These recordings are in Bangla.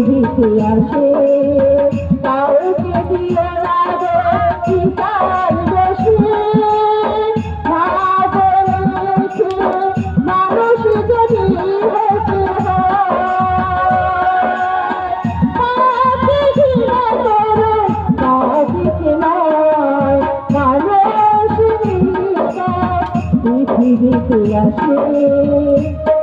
ফিরিতে আসে কাউকে দিয়ে পিতার বসে? মানুষ যদি হতে মানুষ পৃথিবীতে আসে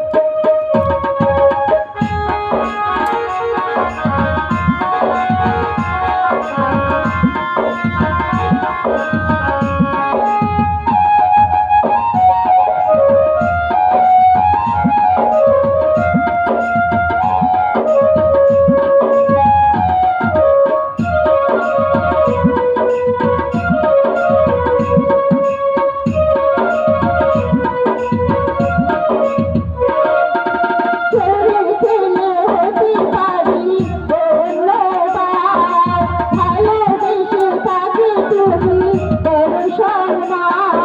সর্বা